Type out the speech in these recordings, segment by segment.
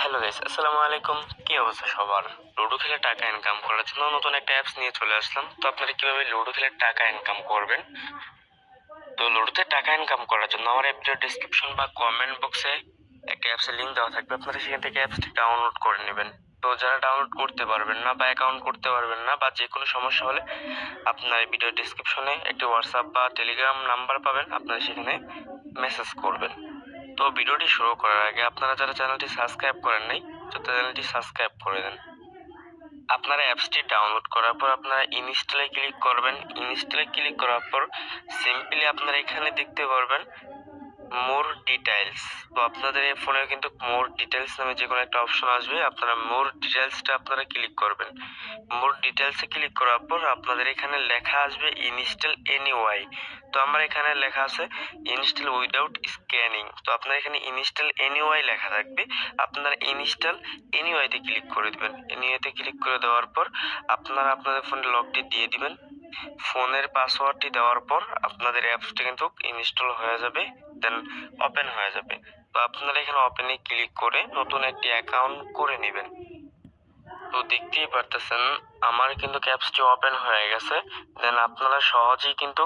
Hello guys আসসালামু আলাইকুম। কি অবস্থা সবার? লুডো খেলে টাকা ইনকাম করার জন্য নতুন একটা অ্যাপস নিয়ে চলে আসলাম। তো আপনারা কীভাবে লুডো খেলে টাকা ইনকাম করবেন? তো লুডোতে টাকা ইনকাম করার জন্য আমার ভিডিও ডিসক্রিপশন বা কমেন্ট বক্সে একটা অ্যাপসের লিংক দেওয়া থাকবে। আপনারা সেখান থেকে অ্যাপসটি ডাউনলোড করে নেবেন। তো যারা ডাউনলোড করতে পারবেন না বা অ্যাকাউন্ট করতে পারবেন না বা যে কোনো সমস্যা হলে আপনার ভিডিও ডিসক্রিপশনে একটি হোয়াটসঅ্যাপ বা টেলিগ্রাম নাম্বার পাবেন। আপনারা সেখানে মেসেজ করবেন। তো ভিডিওটি শুরু করার আগে আপনারা যারা চ্যানেলটি সাবস্ক্রাইব করেন নাই তো চ্যানেলটি সাবস্ক্রাইব করে দেন। আপনারা অ্যাপসটি ডাউনলোড করার পর আপনারা ইনস্টলে ক্লিক করবেন। ইনস্টলে ক্লিক করার পর সিম্পলি আপনারা এখানে দেখতে পারবেন মোর ডিটেলস তো আপনাদের এই ফোনে কিন্তু মোর ডিটেলস নামে যে কোনো একটা অপশন আসবে। আপনারা মোর ডিটেলসটা আপনারা ক্লিক করবেন। মোর ডিটেলসে ক্লিক করার পর আপনাদের এখানে লেখা আসবে ইনস্টল এনিওয়াই তো আমার এখানে লেখা আছে ইনস্টল উইদাউট স্ক্যানিং তো আপনার এখানে ইনস্টল এনিওয়াই লেখা থাকবে। আপনারা ইনস্টল এনিওয়াইতে ক্লিক করে দিবেন। এনিওয়াইতে ক্লিক করে দেওয়ার পর আপনারা আপনাদের ফোনে লকটি দিয়ে দিবেন। ফোনের পাসওয়ার্ডটি দেওয়ার পর আপনাদের অ্যাপসটি কিন্তু ইনস্টল হয়ে যাবে। দেন ওপেন হয়ে যাবে। তো আপনারা এখানে ওপেনে ক্লিক করে নতুন একটি অ্যাকাউন্ট করে নেবেন। তো দেখতেই পারতেছেন, আমার কিন্তু অ্যাপসটি ওপেন হয়ে গেছে। দেন আপনারা সহজেই কিন্তু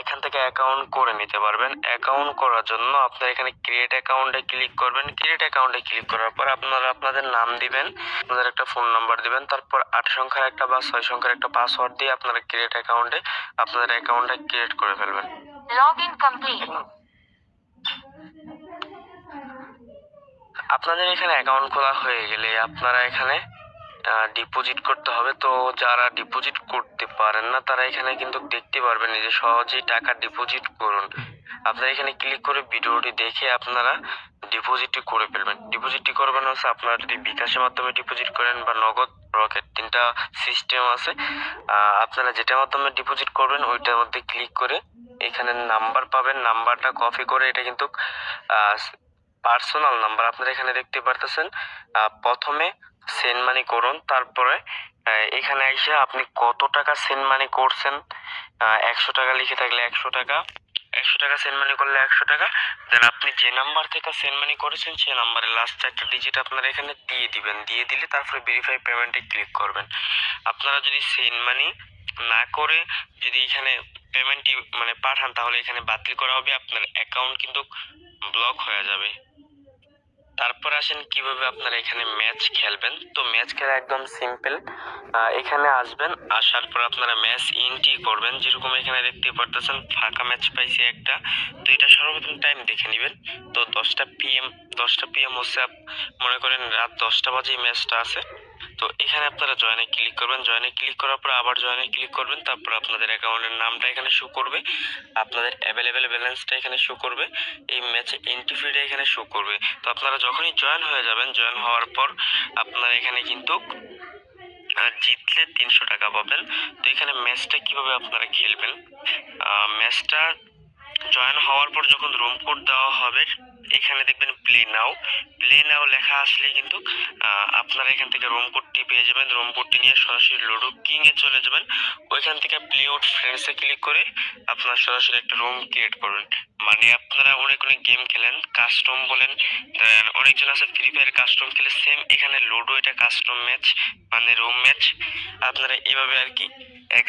এখান থেকে অ্যাকাউন্ট করে নিতে পারবেন। অ্যাকাউন্ট করার জন্য আপনারা এখানে ক্রিয়েট অ্যাকাউন্টে ক্লিক করবেন। ক্রিয়েট অ্যাকাউন্টে ক্লিক করার পর আপনারা আপনাদের নাম দিবেন, আপনাদের একটা ফোন নাম্বার দিবেন, তারপর আট সংখ্যার একটা বা ছয় সংখ্যার একটা পাসওয়ার্ড দিয়ে আপনারা ক্রিয়েট অ্যাকাউন্টে আপনাদের অ্যাকাউন্টটা ক্রিয়েট করে ফেলবেন। Login complete. আপনাদের এখানে অ্যাকাউন্ট খোলা হয়ে গেলে আপনারা এখানে ডিপোজিট করতে হবে। তো যারা ডিপোজিট করতে পারেন না, তারা এখানে কিন্তু দেখতে পারবেন যে সহজেই টাকা ডিপোজিট করুন। আপনারা এখানে ক্লিক করে ভিডিওটি দেখে আপনারা ডিপোজিটটি করে ফেলবেন। ডিপোজিটটি করবেন হচ্ছে আপনারা যদি বিকাশের মাধ্যমে ডিপোজিট করেন বা নগদ রকেট, তিনটা সিস্টেম আছে আপনারা যেটার মাধ্যমে ডিপোজিট করবেন, ওইটার মধ্যে ক্লিক করে এখানে নাম্বার পাবেন। নাম্বারটা কপি করে এটা কিন্তু পার্সোনাল নাম্বার আপনারা এখানে দেখতে পারতেছেন। প্রথমে সেন্ড মানি করুন, তারপরে এখানে এসে আপনি কত টাকা সেন্ড মানি করছেন? একশো টাকা লিখে থাকলে একশো টাকা একশো টাকা সেন্ড মানি করলে একশো টাকা। দেন আপনি যে নাম্বার থেকে সেন্ড মানি করেছেন সেই নাম্বারে লাস্ট একটা ডিজিট আপনারা এখানে দিয়ে দিবেন। দিয়ে দিলে তারপরে ভেরিফাই পেমেন্টে ক্লিক করবেন। আপনারা যদি সেন্ড মানি না করে যদি এখানে পেমেন্টটি মানে পাঠান, তাহলে এখানে বাতিল করা হবে, আপনার অ্যাকাউন্ট কিন্তু ব্লক হয়ে যাবে। তারপর আসেন কীভাবে আপনারা এখানে ম্যাচ খেলবেন? তো ম্যাচ খেলা একদম সিম্পল। এখানে আসবেন, আসার পর আপনারা ম্যাচ ইনটি করবেন। যেরকম এখানে দেখতে পারতেছেন, ফাঁকা ম্যাচ পাইছে একটা। তো এটা সর্বপ্রথম টাইম দেখে নেবেন। তো দশটা পিএম দশটা পিএম হচ্ছে মনে করেন রাত দশটা বাজে ম্যাচটা আছে। তো এখানে আপনারা জয়েনে ক্লিক করবেন। জয়েনে ক্লিক করার পর আবার জয়েনে ক্লিক করবেন। তারপর আপনাদের অ্যাকাউন্টের নামটা এখানে শো করবে। আপনাদের অ্যাভেলেবেল ব্যালেন্সটা এখানে শো করবে। এই ম্যাচে এন্ট্রি ফিটা এখানে শো করবে। তো আপনারা যখনই জয়েন হয়ে যাবেন জয়েন হওয়ার পর আপনারা এখানে কিন্তু জিতলে তিনশো টাকা পাবেন। তো এখানে ম্যাচটা কীভাবে আপনারা খেলবেন? ম্যাচটা জয়েন হওয়ার পর যখন রুম কোড দেওয়া হবে, এখানে দেখবেন প্লে নাও প্লে নাও লেখা আসলে কিন্তু আপনারা এখান থেকে রুম কোডটি পেয়ে যাবেন। রুম কোডটি নিয়ে সরাসরি লুডো কিং এ চলে যাবেন। ওইখান থেকে প্লে আউট ফ্রেন্ডসে ক্লিক করে আপনারা সরাসরি একটা রুম ক্রিয়েট করবেন মানে আপনারা অনেক অনেক গেম খেলেন কাস্টম বলেন অনেকজন আছে ফ্রি ফায়ার কাস্টম খেলে সেম এখানে লুডো এটা কাস্টম ম্যাচ মানে রুম ম্যাচ আপনারা এভাবে আর কি এক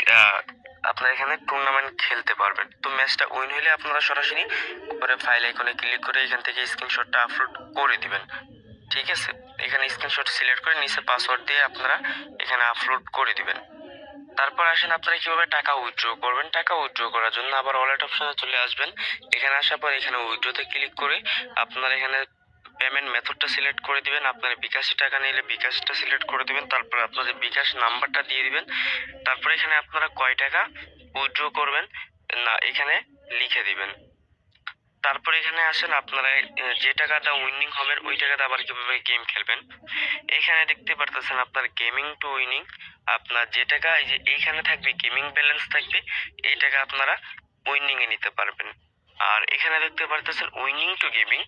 আপনারা এখানে টুর্নামেন্ট খেলতে পারবেন। তো ম্যাচটা উইন হলে আপনারা সরাসরি উপরে ফাইল আইকনে ক্লিক করে এখান থেকে স্ক্রিনশটটা আপলোড করে দিবেন। ঠিক আছে? এখানে স্ক্রিনশট সিলেক্ট করে নিচে পাসওয়ার্ড দিয়ে আপনারা এখানে আপলোড করে দিবেন। তারপর আসেন আপনারা কীভাবে টাকা উইথড্র করবেন? টাকা উইথড্র করার জন্য আবার ওয়ালেট অপশনে চলে আসবেন। এখানে আসার পর এখানে উইথড্রতে ক্লিক করে আপনারা এখানে পেমেন্ট মেথডটা সিলেক্ট করে দিবেন। আপনার বিকাশে টাকা নিলে বিকাশটা সিলেক্ট করে দিবেন, তারপর আপনাদের বিকাশ নাম্বারটা দিয়ে দিবেন। তারপর এখানে আপনারা কয় টাকা উইথড্র করবেন, না, এখানে লিখে দিবেন। তারপর এখানে আসেন, আপনারা যে টাকাটা উইনিং হবেন ওই টাকাটা আবার কীভাবে গেম খেলবেন। এখানে দেখতে পারতেছেন আপনার গেমিং টু উইনিং আপনার যে টাকা, এই যে এইখানে থাকবে গেমিং ব্যালেন্স থাকবে, এই টাকা আপনারা উইনিং এ নিতে পারবেন। আর এখানে দেখতে পারতেছেন উইনিং টু গেমিং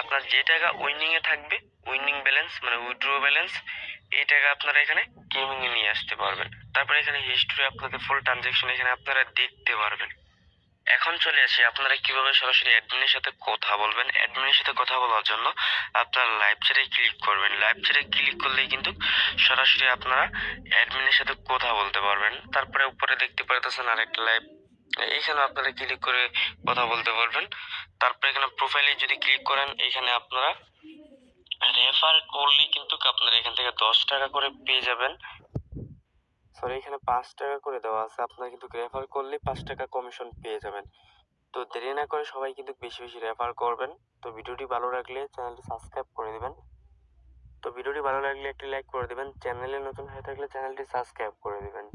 আপনার যে টাকা উইনিং এ থাকবে, উইনিং ব্যালেন্স মানে উইথড্র ব্যালেন্স, এই টাকা আপনারা এখানে গেমিং এ নিয়ে আসতে পারবেন। তারপরে এখানে হিস্ট্রি আপনাদের ফুল ট্রানজেকশন এখানে আপনারা দেখতে পারবেন। এখন চলে আসি, আপনারা কীভাবে সরাসরি অ্যাডমিনের সাথে কথা বলবেন? অ্যাডমিনের সাথে কথা বলার জন্য আপনারা লাইভ চ্যাটে ক্লিক করবেন। লাইভ চ্যাটে ক্লিক করলেই কিন্তু সরাসরি আপনারা অ্যাডমিনের সাথে কথা বলতে পারবেন। তারপরে উপরে দেখতে পারতেছেন আরেকটা লাইভ এখানে আপনারা ক্লিক করে কথা বলতে পারবেন। তারপরে এখানে প্রোফাইলে যদি ক্লিক করেন এখানে আপনারা রেফার করলেই কিন্তু আপনারা এখান থেকে দশ টাকা করে পেয়ে যাবেন। সরি এখানে পাঁচ টাকা করে দেওয়া আছে। আপনারা কিন্তু রেফার করলে পাঁচ টাকা কমিশন পেয়ে যাবেন। তো দেরি না করে সবাই কিন্তু বেশি বেশি রেফার করবেন। তো ভিডিওটি ভালো লাগলে চ্যানেলটি সাবস্ক্রাইব করে দেবেন। তো ভিডিওটি ভালো লাগলে একটি লাইক করে দিবেন। চ্যানেলে নতুন হয়ে থাকলে চ্যানেলটি সাবস্ক্রাইব করে দিবেন।